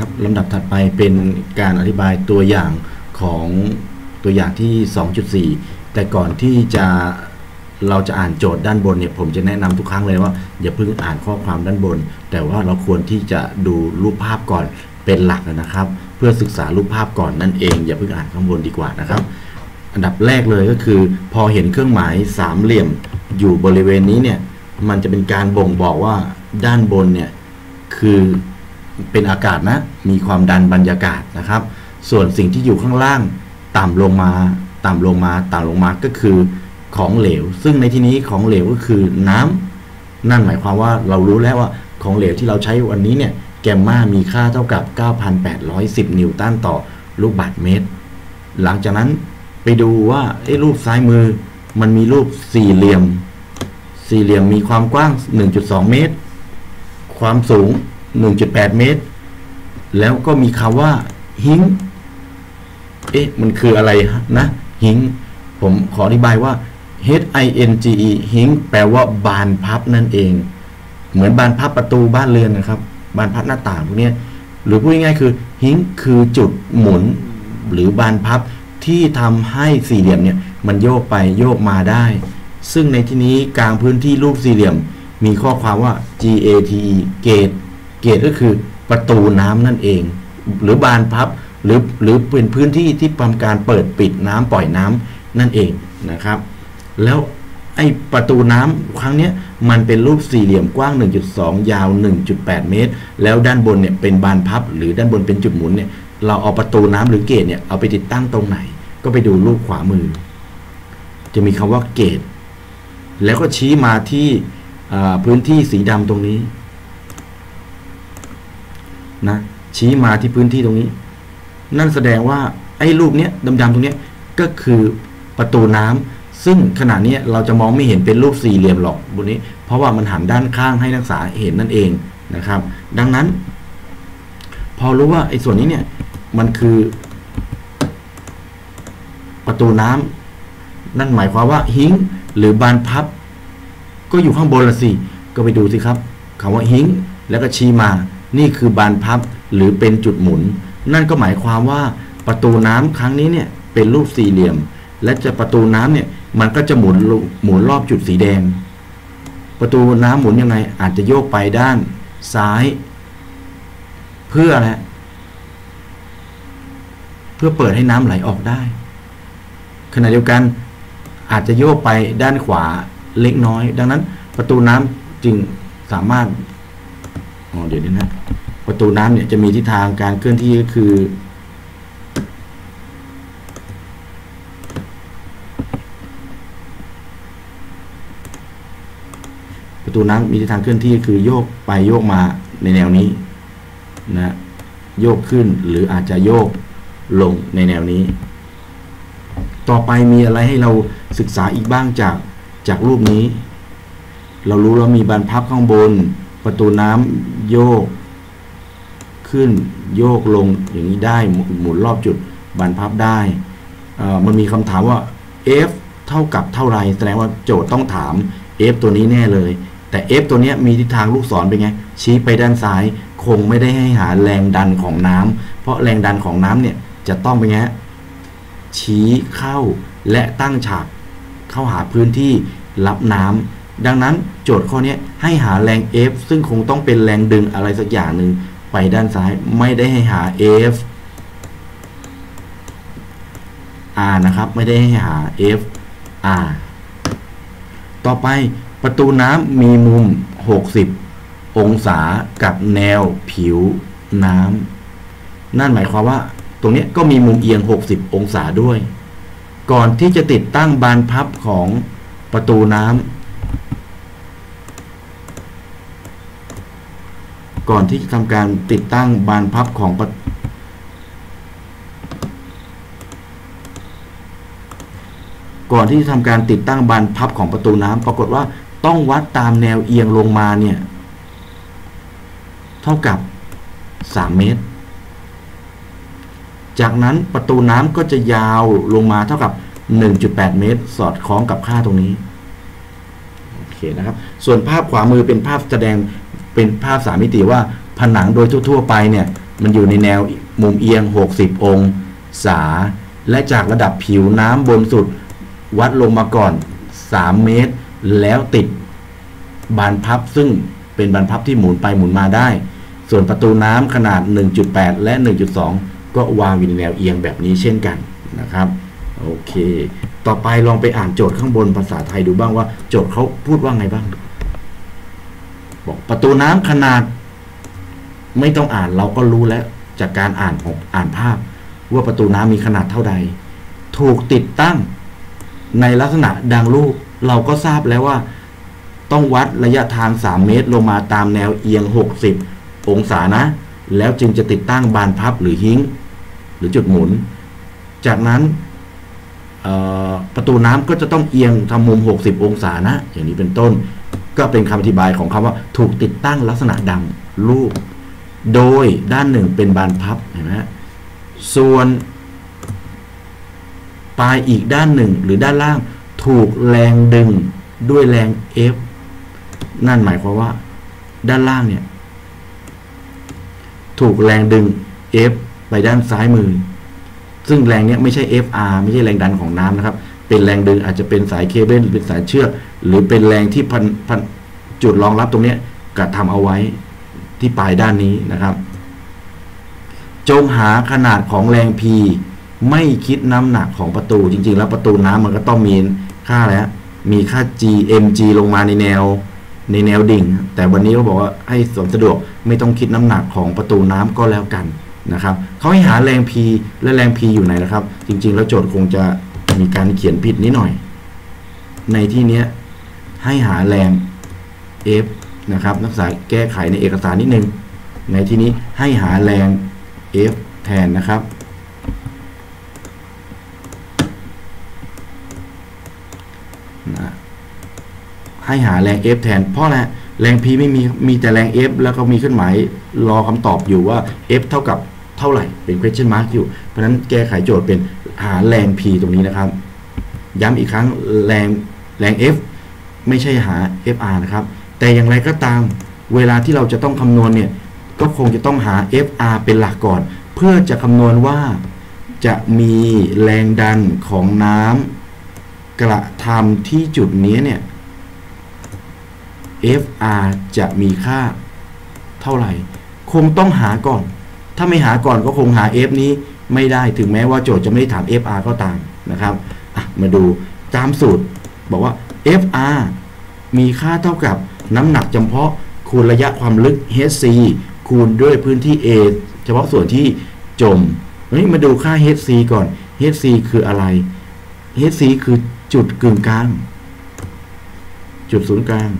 ครับลำดับถัดไปเป็นการอธิบายตัวอย่างของตัวอย่างที่ 2.4 แต่ก่อนที่จะเราจะอ่านโจทย์ด้านบนเนี่ยผมจะแนะนำทุกครั้งเลยว่า อย่าเพิ่งอ่านข้อความด้านบน แต่ว่าเราควรที่จะดูรูปภาพก่อนเป็นหลักนะครับ เพื่อศึกษารูปภาพก่อนนั่นเอง อย่าเพิ่งอ่านข้างบนดีกว่านะครับ อันดับแรกเลยก็คือ พอเห็นเครื่องหมายสามเหลี่ยมอยู่บริเวณนี้เนี่ยมันจะเป็นการบ่งบอกว่าด้านบนเนี่ยคือ เป็นอากาศนะ มีความดันบรรยากาศนะครับ ส่วนสิ่งที่อยู่ข้างล่างต่ำลงมาต่ำลงมาต่ำลงมาก็คือของเหลว ซึ่งในที่นี้ของเหลวก็คือน้ำนั่นหมายความว่าเรารู้แล้วว่าของเหลวที่เราใช้วันนี้เนี่ยแกมมามีค่าเท่ากับ 9,810 นิวตันต่อลูกบาศก์เมตร หลังจากนั้นไปดูว่าไอ้รูปซ้ายมือมันมีรูปสี่เหลี่ยม สี่เหลี่ยมมีความกว้าง 1.2 เมตร ความสูง 1.8 เมตร แล้วก็มีคำว่าหิงเอ๊ะ มันคืออะไรนะ หิง ผมขออธิบายว่า H I N G E หิงแปลว่าบานพับนั่นเอง เหมือนบานพับประตูบ้านเรือนนะครับ บานพับหน้าต่างพวกนี้หรือพูดง่ายๆคือ หิงคือจุดหมุนหรือบานพับที่ทำให้สี่เหลี่ยมเนี่ยมันโยกไปโยกมาได้ ซึ่งในที่นี้กลางพื้นที่รูปสี่เหลี่ยม มีข้อความว่า G A T E เกต เกตก็คือประตูน้ำนั่นเอง หรือบานพับหรือหรือเป็นพื้นที่ที่ทำการเปิดปิดน้ำปล่อยน้ำนั่นเองนะครับ แล้วไอ้ประตูน้ำครั้งเนี้ยมันเป็นรูปสี่เหลี่ยมกว้าง 1.2 ยาว 1.8 เมตร แล้วด้านบนเนี่ยเป็นบานพับ หรือด้านบนเป็นจุดหมุนเนี่ยเราเอาประตูน้ำหรือเกตเนี่ยเอาไปติดตั้งตรงไหน ก็ไปดูรูปขวามือ จะมีคำว่าเกตแล้วก็ชี้มาที่พื้นที่สีดำตรงนี้ นะชี้มาที่พื้นที่ตรงนี้ นั่นแสดงว่าไอ้รูปเนี้ยดำๆตรงเนี้ยก็คือประตูน้ำซึ่งขณะนี้เราจะมองไม่เห็นเป็นรูปสี่เหลี่ยมหรอกบนนี้ เพราะว่ามันหันด้านข้างให้นักศึกษาเห็นนั่นเองนะครับ ดังนั้น พอรู้ว่าไอ้ส่วนนี้เนี่ยมันคือ ประตูน้ำนั่นหมายความว่าหิงหรือบานพับ ก็อยู่ข้างบนละสิก็ไปดูสิครับคำว่าหิงแล้วก็ชี้มา นี่คือบานพับหรือเป็นจุดหมุน นั่นก็หมายความว่าประตูน้ำครั้งนี้เนี่ยเป็นรูปสี่เหลี่ยม และจะประตูน้ำเนี่ยมันก็จะหมุนหมุนรอบจุดสีแดง ประตูน้ำหมุนยังไงอาจจะโยกไปด้านซ้าย เพื่ออะไรเพื่อเปิดให้น้ำไหลออกได้ ขณะเดียวกันอาจจะโยกไปด้านขวาเล็กน้อย ดังนั้นประตูน้ำจึงสามารถ อ๋อเดี๋ยวนี้นะ ประตูน้ำเนี่ยจะมีทิศทางการเคลื่อนที่ก็คือ ประตูน้ำมีทิศทางเคลื่อนที่คือโยกไปโยกมาในแนวนี้นะโยกขึ้นหรืออาจจะโยกลงในแนวนี้ ต่อไปมีอะไรให้เราศึกษาอีกบ้างจากจากรูปนี้ เรารู้แล้วมีบานพับข้างบน ประตูน้ำโยก ขึ้นโยกลงอย่างนี้ได้หมุนรอบจุดบานพับได้มันมีคำถามว่า f เท่ากับเท่าไรแสดงว่าโจทย์ต้องถาม f ตัวนี้แน่เลย แต่ f ตัวนี้มีทิศทางลูกศรเป็นไง ชี้ไปด้านซ้าย คงไม่ได้ให้หาแรงดันของน้ำเพราะแรงดันของน้ำเนี่ยจะต้องเป็นไงชี้เข้าและตั้งฉากเข้าหาพื้นที่รับน้ำ ดังนั้นโจทย์ข้อนี้ให้หาแรง F ซึ่งคงต้องเป็นแรงดึงอะไรสักอย่างหนึ่งไปด้านซ้ายไม่ได้ให้หา F R นะครับ ไม่ได้ให้หา F R ต่อไปประตูน้ำมีมุม 60 องศากับแนวผิวน้ำนั่นหมายความว่า ตรงนี้ก็มีมุมเอียง 60 องศาด้วย ก่อนที่จะติดตั้งบานพับของประตูน้ำ ก่อนที่จะทำการติดตั้งบานพับของประก่อนที่จะทำการติดตั้งบานพับของประตูน้ำปรากฏว่าต้องวัดตามแนวเอียงลงมาเนี่ย เท่ากับ 3 เมตร จากนั้นประตูน้ำก็จะยาวลงมาเท่ากับ 1.8 เมตร สอดคล้องกับค่าตรงนี้ โอเคนะครับ ส่วนภาพขวามือเป็นภาพแสดง เป็นภาพสามมิติว่าผนังโดยทั่ว ๆ ไปเนี่ยมันอยู่ในแนวมุมเอียง 60 องศา และจากระดับผิวน้ำบนสุด วัดลงมาก่อน 3 เมตร แล้วติดบานพับซึ่งเป็นบานพับที่หมุนไปหมุนมาได้ ส่วนประตูน้ำขนาด 1.8 และ 1.2 ก็วางอยู่ในแนวเอียงแบบนี้เช่นกันนะครับโอเค ต่อไปลองไปอ่านโจทย์ข้างบนภาษาไทยดูบ้างว่า โจทย์เขาพูดว่าไงบ้าง ประตูน้ำขนาด ไม่ต้องอ่านเราก็รู้แล้ว จากการอ่านของอ่านภาพ ว่าประตูน้ำมีขนาดเท่าใด ถูกติดตั้ง ในลักษณะดังรูป เราก็ทราบแล้วว่า ต้องวัดระยะทาง 3 เมตรลงมาตามแนวเอียง 60 องศานะ แล้วจึงจะติดตั้งบานพับหรือหิ้งหรือจุดหมุน จากนั้นประตูน้ำก็จะต้องเอียงทำมุม 60 องศานะ อย่างนี้เป็นต้น ก็เป็นคำอธิบายของคำว่าถูกติดตั้งลักษณะดังรูป โดยด้านหนึ่งเป็นบานพับเห็นไหมส่วนปลายอีกด้านหนึ่งหรือด้านล่างถูกแรงดึงด้วยแรง F นั่นหมายความว่า ด้านล่างเนี่ยถูกแรงดึง F ไปด้านซ้ายมือ ซึ่งแรงนี้ไม่ใช่ FR ไม่ใช่แรงดันของน้ำนะครับ เป็นแรงดึงอาจจะเป็นสายเคเบิลเป็นสายเชือก หรือเป็นแรงที่พันพันจุดรองรับตรงนี้กระทำเอาไว้ที่ปลายด้านนี้นะครับ จงหาขนาดของแรง P ไม่คิดน้ำหนักของประตูจริง ๆ แล้วประตูน้ำมันก็ต้องมีค่าอะไรฮะมีค่า G mg ลงมาในแนวในแนวดิ่ง แต่วันนี้เขาบอกว่าให้สมสะดวกไม่ต้องคิดน้ำหนักของประตูน้ำก็แล้วกันนะครับเขาให้หาแรง P และแรง P อยู่ไหนนะครับ จริง ๆ แล้วโจทย์คงจะมีการเขียนผิดนิดหน่อย ในที่นี้ ให้หาแรง F นะครับ นักศึกษาแก้ไขในเอกสารนิดนึง ในที่นี้ให้หาแรง F แทนนะครับนะให้หาแรง F แทน เพราะอะไรแรง P ไม่มี มีแต่แรง F แล้วก็มีเครื่องหมายรอคำตอบอยู่ว่า F เท่ากับเท่าไหร่ เป็น question mark อยู่ เพราะนั้นแก้ไขโจทย์เป็นหาแรง P ตรงนี้นะครับ ย้ำอีกครั้งแรงแรง F ไม่ใช่หา FR นะครับ แต่อย่างไรก็ตามเวลาที่เราจะต้องคำนวณเนี่ย ก็คงจะต้องหา FR เป็นหลักก่อน เพื่อจะคำนวณว่าจะมีแรงดันของน้ำกระทำที่จุดนี้เนี่ย FR จะมีค่าเท่าไหร่ คงต้องหาก่อน ถ้าไม่หาก่อนก็คงหา F นี้ไม่ได้ถึงแม้ว่าโจทย์จะไม่ได้ถาม FR ก็ตามนะครับ มาดูตามสูตรบอกว่า FR มีค่าเท่ากับน้ำหนักจำเพาะคูณระยะความลึก HC คูณด้วยพื้นที่ A เฉพาะส่วนที่จมนี้มาดูค่า HC ก่อน HC คืออะไร HC คือจุดกึ่งกลาง จุดศูนย์กลาง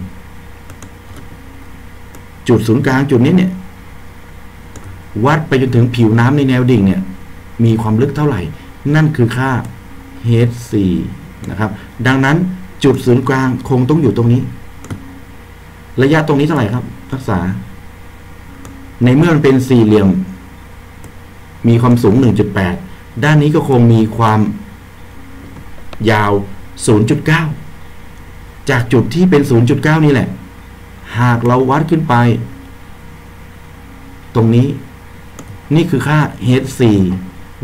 จุดศูนย์กลางจุดนี้เนี่ย วัดไปจนถึงผิวน้ำในแนวดิ่งเนี่ย มีความลึกเท่าไหร่ นั่นคือค่า h4 นะครับ ดังนั้น จุดศูนย์กลางคงต้องอยู่ตรงนี้ ระยะตรงนี้เท่าไหร่ครับทักษา ในเมื่อมันเป็นสี่เหลี่ยม มีความสูง 1.8 ด้านนี้ก็คงมีความยาว 0.9 จากจุดที่เป็น 0.9 นี่แหละ หากเราวัดขึ้นไป ตรงนี้ นี่คือค่า h4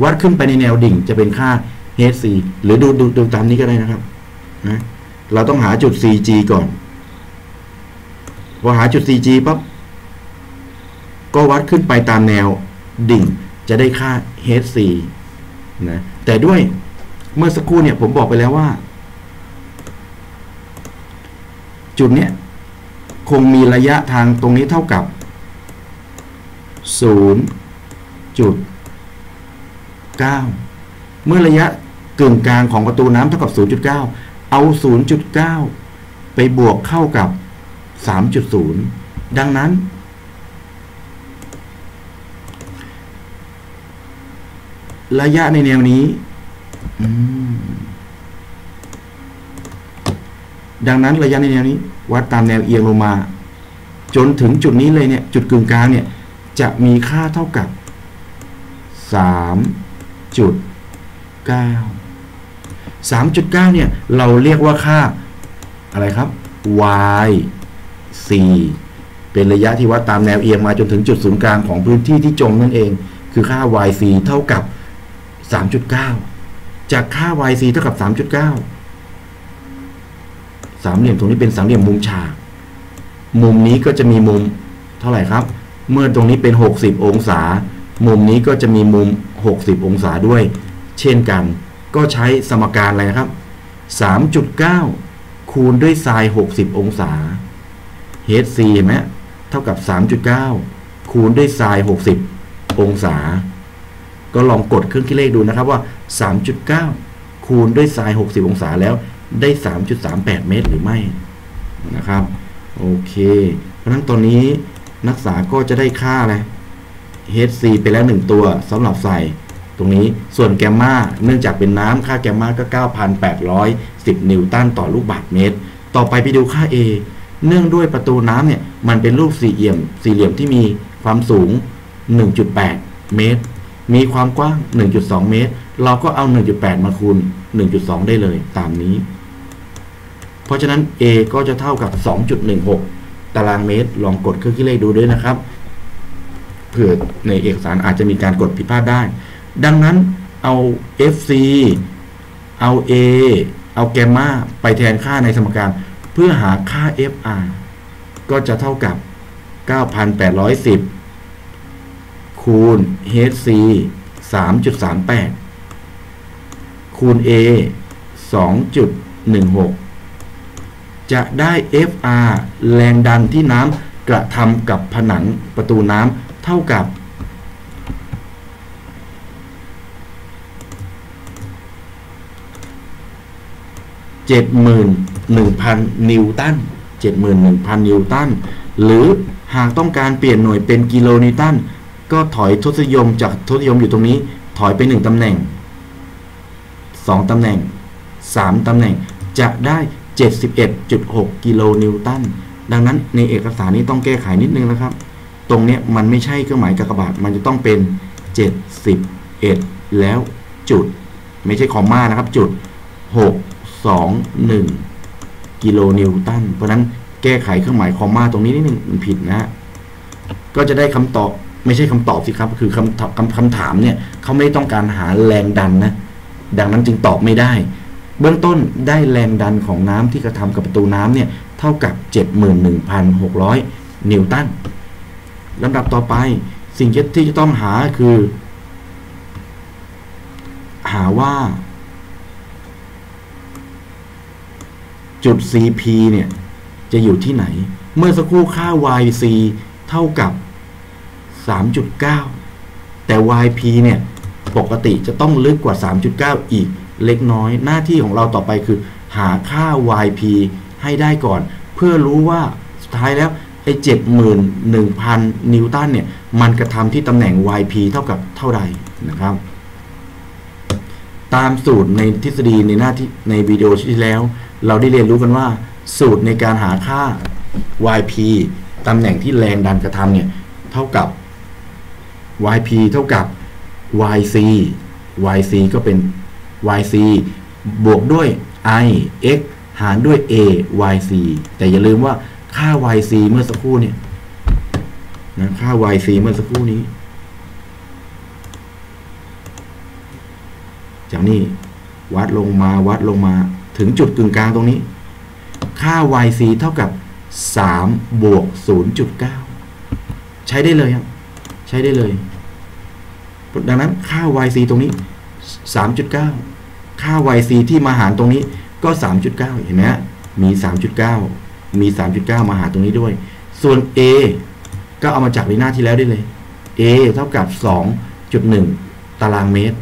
วัดขึ้นไปในแนวดิ่งจะเป็นค่า h4 หรือดูดูดูตามนี้ก็ได้นะครับนะ เราต้องหาจุด 4g ก่อน พอหาจุด 4g ปั๊บ ก็วัดขึ้นไปตามแนวดิ่ง จะได้ค่า h4 นะ แต่ด้วยเมื่อสักครู่เนี่ยผมบอกไปแล้วว่า จุดเนี้ยคงมีระยะทางตรงนี้เท่ากับ0.9เมื่อระยะกึ่งกลางของประตูน้ำเท่ากับ 0.9 0.9 ไปบวกเข้ากับ 3.0 ดังนั้น ระยะในแนวนี้ ดังนั้นระยะในแนวนี้ วัดตามแนวเอียงลงมา จนถึงจุดนี้เลยเนี่ย จุดกึ่งกลางเนี่ย จะมีค่าเท่ากับ 3.9 3.9 เนี่ย เราเรียกว่าค่าอะไรครับ y 4เป็นระยะที่วัดตามแนวเอียงมาจนถึงจุดศูนย์กลางของพื้นที่ที่จมนั่นเอง คือค่า yc เท่ากับ 3.9 จากค่า yc เท่ากับ 3.9 สามเหลี่ยมตรงนี้เป็นสามเหลี่ยมมุมฉากมุมนี้ก็จะมีมุมเท่าไหร่ครับ เมื่อตรงนี้เป็น 60 องศา มุมนี้ก็จะมีมุม 60 องศาด้วย เช่นกัน ก็ใช้สมการอะไรนะครับ 3.9 คูณด้วยไซน์60 องศา HC เห็นไหมเท่ากับ 3.9 คูณด้วยไซน์60 องศา ก็ลองกดเครื่องคิดเลขดูนะครับว่า 3.9 คูณด้วยไซน์60 องศาแล้วได้ 3.38 เมตรหรือไม่นะครับ โอเค เพราะฉะนั้นตอนนี้นักศึกษาก็จะได้ค่าอะไร HC ไปแล้ว 1 ตัวสำหรับใส่ ตรงนี้ส่วนแกมมาเนื่องจากเป็นน้ำค่าแกมมาก็ 9,810 นิวตันต่อลูกบาศก์เมตร ต่อไปไปดูค่า A เนื่องด้วยประตูน้ำเนี่ยมันเป็นรูปสี่เหลี่ยม สี่เหลี่ยมที่มีความสูง 1.8 เมตร มีความกว้าง 1.2 เมตร เราก็เอา 1.8 มาคูณ 1.2 ได้เลยตามนี้ เพราะฉะนั้น A ก็จะเท่ากับ 2.16 ตารางเมตร ลองกดเครื่องคิดเลขดูด้วยนะครับ เผื่อในเอกสารอาจจะมีการกดผิดพลาดได้ ดังนั้นเอา FC เอา A เอาแกมมาไปแทนค่าในสมการ เพื่อหาค่า FR ก็จะเท่ากับ 9,810 คูณ HC 3.38 คูณ A 2.16 จะได้ FR แรงดันที่น้ำกระทำกับผนังประตูน้ำเท่ากับ 71,000 นิวตัน 71,000 นิวตัน หรือหากต้องการเปลี่ยนหน่วยเป็นกิโลนิวตัน ก็ถอยทศนิยมจากทศนิยมอยู่ตรงนี้ ถอยไป 1ตำแหน่ง 2ตำแหน่ง 3ตำแหน่ง จะได้ 71.6 กิโลนิวตัน ดังนั้นในเอกสารนี้ต้องแก้ไขนิดนึงนะครับ ตรงนี้มันไม่ใช่เครื่องหมายกากบาท มันจะต้องเป็น 71 แล้วจุด ไม่ใช่คอมมานะครับจุด 6 2 1 กิโลนิวตัน เพราะนั้นแก้ไขเครื่องหมายคอมมาตรงนี้นิดนึงมันผิดนะฮะ ก็จะได้คำตอบไม่ใช่คำตอบสิครับ คือคำถามคำคำถามเนี่ยเขาไม่ต้องการหาแรงดันนะ ดังนั้นจึงตอบไม่ได้ เบื้องต้นได้แรงดันของน้ำที่กระทำกับประตูน้ำเนี่ยเท่ากับ 71,600 นิวตันลำดับต่อไปสิ่งที่จะต้องหาคือ หาว่า จุด CP เนี่ย จะอยู่ที่ไหน เมื่อสักครู่ค่า YC เท่ากับ 3.9 แต่ YP เนี่ย ปกติจะต้องลึกกว่า 3.9 อีกเล็กน้อย หน้าที่ของเราต่อไปคือ หาค่า YP ให้ได้ก่อน เพื่อรู้ว่าสุดท้ายแล้วไอ้71,000นิวตันเนี่ย มันกระทำที่ตำแหน่ง YP เท่ากับเท่าใดนะครับ ตามสูตรในทฤษฎีในหน้าที่ในวิดีโอที่แล้ว เราได้เรียนรู้กันว่า สูตรในการหาค่า YP ตำแหน่งที่แรงดันกระทำเนี่ย เท่ากับ YP เท่ากับ YC YC ก็เป็น YC บวกด้วย I x หารด้วย A YC แต่อย่าลืมว่าค่า YC เมื่อสักครู่เนี่ยนะค่า YC เมื่อสักครู่นี้ จากนี้วัดลงมาวัดลงมาถึงจุดกึ่งกลางตรงนี้ ค่า YC เท่ากับ 3 บวก 0.9 ใช้ได้เลยครับ ใช้ได้เลย ดังนั้นค่า YC ตรงนี้ 3.9 ค่า YC ที่มาหารตรงนี้ก็ 3.9 เห็นไหมมี 3.9 มี 3.9 มาหารตรงนี้ด้วย ส่วน A ก็เอามาจากในหน้าที่แล้วได้เลย A เท่ากับ 2.1 ตารางเมตร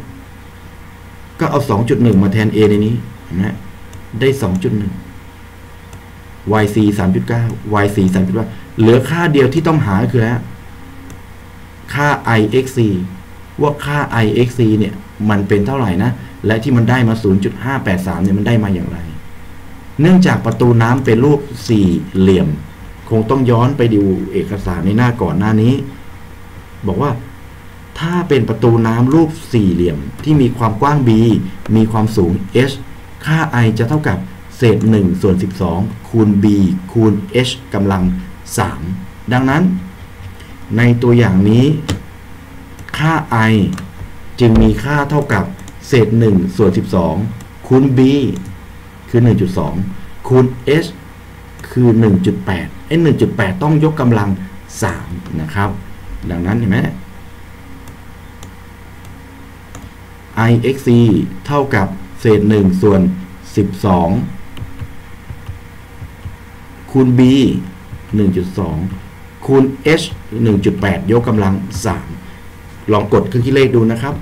ก็เอา 2.1 มาแทน A ในนี้เห็นไหได้ 2.1 YC 3.9 YC 3.9เหลือค่าเดียวที่ต้องหาคืออะไรค่า IXC ว่าค่า IXC เนี่ย มันเป็นเท่าไหร่นะ และที่มันได้มา 0.583 เนี่ย มันได้มาอย่างไร เนื่องจากประตูน้ำเป็นรูปสี่เหลี่ยม คงต้องย้อนไปดูเอกสารในหน้าก่อนหน้านี้ บอกว่า ถ้าเป็นประตูน้ำรูปสี่เหลี่ยมที่มีความกว้าง b มีความสูง h ค่า i จะเท่ากับเศษ1ส่วน12 คูณ b คูณ h กำลัง 3 ดังนั้น ในตัวอย่างนี้ ค่า i จึงมีค่าเท่ากับเศษ1ส่วน12 คูณ b คือ 1.2 คูณ h คือ 1.8ไอ้1.8 ต้องยกกำลัง 3 นะครับ ดังนั้นเห็นไหม i x c เท่ากับเศษ1ส่วน 12 คูณ b 1.2 คูณ h 1.8 ยกกำลัง 3 ลองกดเครื่องคิดเลขดูนะครับ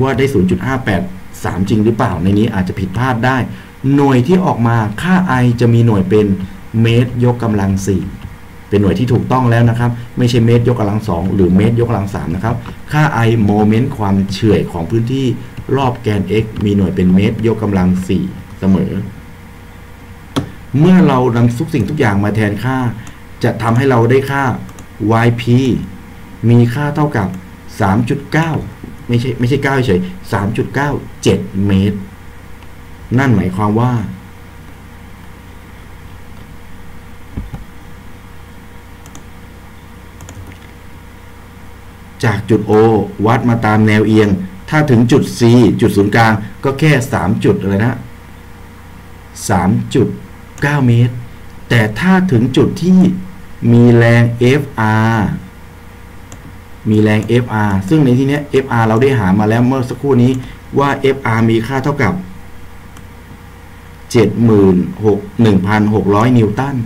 ว่าได้ 0.583 จริงหรือเปล่าในนี้อาจจะผิดพลาดได้ หน่วยที่ออกมาค่า i จะมีหน่วยเป็นเมตรยกกำลัง 4 เป็นหน่วยที่ถูกต้องแล้วนะครับ ไม่ใช่เมตรยกกำลัง 2 หรือเมตรยกกำลัง3นะครับ ค่า i โมเมนต์ความเฉื่อยของพื้นที่รอบแกน x มีหน่วยเป็นเมตร ยกกำลัง 4 เสมอ เมื่อเรานำทุกสิ่งทุกอย่างมาแทนค่า จะทำให้เราได้ค่า yp มีค่าเท่ากับ 3.9 ไม่ใช่ไม่ใช่ 9 เฉย 3.97 เมตร นั่นหมายความว่า จากจุด O วัดมาตามแนวเอียง ถ้าถึงจุด C จุดศูนย์กลาง ก็แค่ 3 จุดอะไรนะ3.9 เมตร แต่ถ้าถึงจุดที่มีแรง FR มีแรง FR ซึ่งในที่นี้ FR เราได้หามาแล้วเมื่อสักครู่นี้ว่า FR มีค่าเท่ากับ 76,600 นิวตัน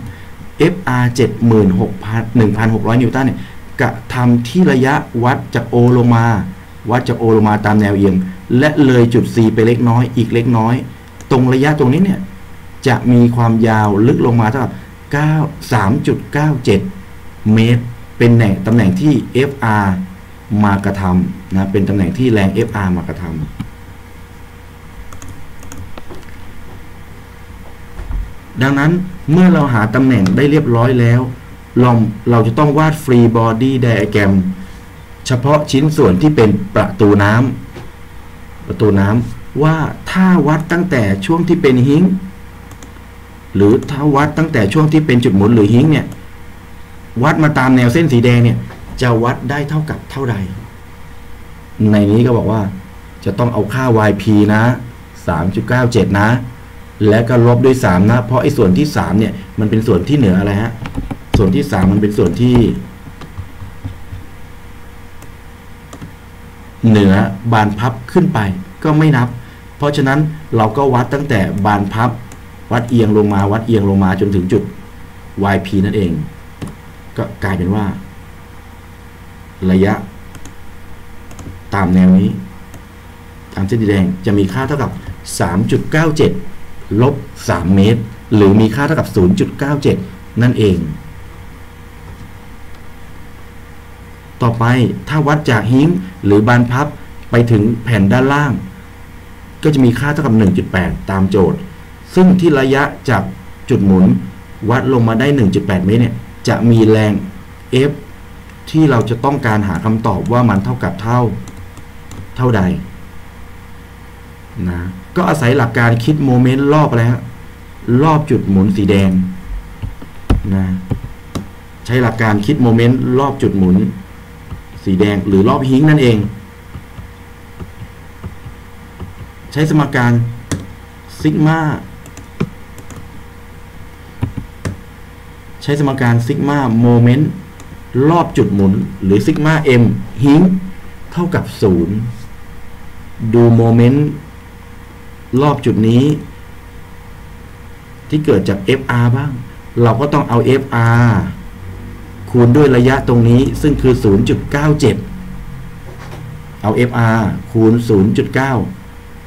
FR 76,600 นิวตันเนี่ย กระทำที่ระยะวัดจาก O ลงมา วัดจาก O ลงมาตามแนวเอียง และเลยจุด C ไปเล็กน้อยอีกเล็กน้อย ตรงระยะตรงนี้เนี่ยจะมีความยาวลึกลงมาเท่ากับ9 3.97 เมตร เป็นแหน่งตำแหน่งที่ FR มากระทำนะเป็นตำแหน่งที่แรง FR มากระทำดังนั้นเมื่อเราหาตำแหน่งได้เรียบร้อยแล้ว ลองเราจะต้องวาดฟรีบอดี้ไดอะแกรมเฉพาะชิ้นส่วนที่เป็นประตูน้ำประตูน้ำว่าถ้าวัดตั้งแต่ช่วงที่เป็นหิงหรือถ้าวัดตั้งแต่ช่วงที่เป็นจุดหมุนหรือหิงเนี่ยวัดมาตามแนวเส้นสีแดงเนี่ยจะวัดได้เท่ากับเท่าใด ในนี้ก็บอกว่าจะต้องเอาค่า yp นะ 3.97 นะ และก็ลบด้วย 3 นะ เพราะไอ้ส่วนที่ 3 เนี่ย มันเป็นส่วนที่เหนืออะไรฮะ ส่วนที่3มันเป็นส่วนที่ เหนือบานพับขึ้นไปก็ไม่นับ เพราะฉะนั้นเราก็วัดตั้งแต่บานพับ วัดเอียงลงมาวัดเอียงลงมาจนถึงจุด yp นั่นเอง ก็กลายเป็นว่า ระยะ ตามแนวนี้ตามเส้นสีแดงจะมีค่าเท่ากับ 3.97 ลบ 3 เมตร หรือมีค่าเท่ากับ 0.97 นั่นเอง ต่อไปถ้าวัดจากหิ้งหรือบานพับไปถึงแผ่นด้านล่าง ก็จะมีค่าเท่ากับ 1.8 ตามโจทย์ ซึ่งที่ระยะจากจุดหมุนวัดลงมาได้ 1.8 เมตรเนี่ยจะมีแรง F ที่เราจะต้องการหาคำตอบว่ามันเท่ากับเท่าเท่าใดนะก็อาศัยหลักการคิดโมเมนต์รอบอะไรฮะรอบจุดหมุนสีแดงนะใช้หลักการคิดโมเมนต์รอบจุดหมุน สีแดงหรือรอบฮิงนั่นเอง ใช้สมการซิกมาใช้สมการซิกมาโมเมนต์รอบจุดหมุนหรือซิกมา m ฮิงเท่ากับ 0 ดูโมเมนต์รอบจุดนี้ ที่เกิดจาก fr บ้าง เราก็ต้องเอา fr คูณด้วยระยะตรงนี้ซึ่งคือ 0.97 เอา fr คูณ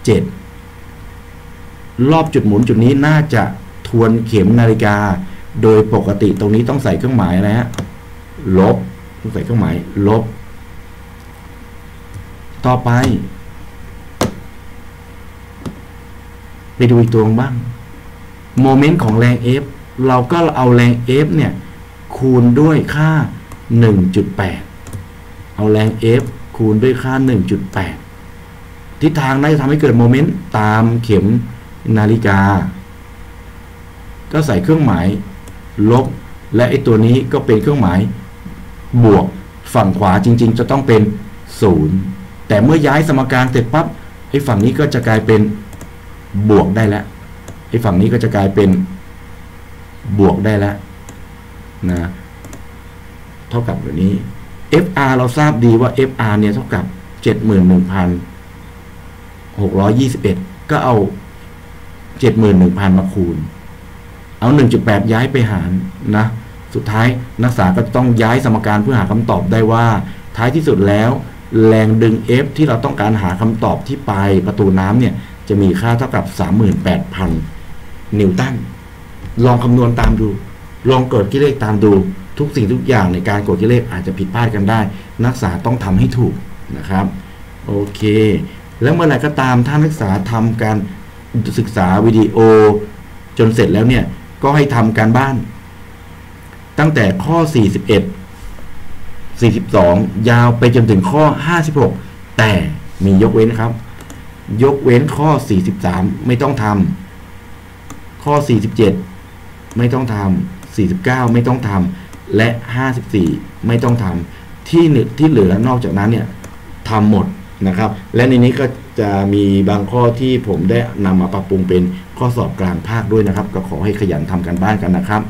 0.97 รอบจุดหมุนจุดนี้น่าจะทวนเข็มนาฬิกา โดยปกติตรงนี้ต้องใส่เครื่องหมายอะฮะ ลบต้องใส่เครื่องหมาย ลบ ต่อไป ไปดูอีกตัวบ้าง โมเมนต์ของแรง F เราก็เอาแรง F เนี่ย คูณด้วยค่า 1.8 เอาแรง F คูณด้วยค่า 1.8 ทิศทางน่าจะทำให้เกิดโมเมนต์ตามเข็มนาฬิกา ก็ใส่เครื่องหมายลบ และไอตัวนี้ก็เป็นเครื่องหมายบวกฝั่งขวาจริง ๆ จะต้องเป็นศูนย์แต่เมื่อย้ายสมการเสร็จปั๊บไอ้ฝั่งนี้ก็จะกลายเป็นบวกได้แล้วไอ้ฝั่งนี้ก็จะกลายเป็นบวกได้แล้ว นะเท่ากับแบบนี้ FR เราทราบดีว่า FR เนี่ยเท่ากับ 71,621 ก็เอา 71,000 มาคูณ เอา 1.8 ย้ายไปหารนะ สุดท้ายนักศึกษาก็ต้องย้ายสมการเพื่อหาคำตอบได้ว่า ท้ายที่สุดแล้ว แรงดึง F ที่เราต้องการหาคำตอบที่ปลายประตูน้ำเนี่ย จะมีค่าเท่ากับ 38,000 นิวตัน ลองคำนวณตามดู ลองกดที่เลขตามดูทุกสิ่งทุกอย่างในการกดที่เลขอาจจะผิดพลาดกันได้ นักศึกษาต้องทำให้ถูกนะครับโอเค แล้วเมื่อไหร่ก็ตามถ้านักศึกษาทำการศึกษาวิดีโอ จนเสร็จแล้วเนี่ยก็ให้ทำการบ้าน ตั้งแต่ข้อ 41 42 ยาวไปจนถึงข้อ 56 แต่มียกเว้นครับ ยกเว้นข้อ 43 ไม่ต้องทำข้อ 47 ไม่ต้องทำ 49 ไม่ต้องทำและ 54 ไม่ต้องทำที่หนึ่งที่เหลือนอกจากนั้นเนี่ยทำหมดนะครับ และในนี้ก็จะมีบางข้อที่ผมได้นำมาปรับปรุงเป็นข้อสอบกลางภาคด้วยนะครับ ก็ขอให้ขยันทำกันบ้านกันนะครับ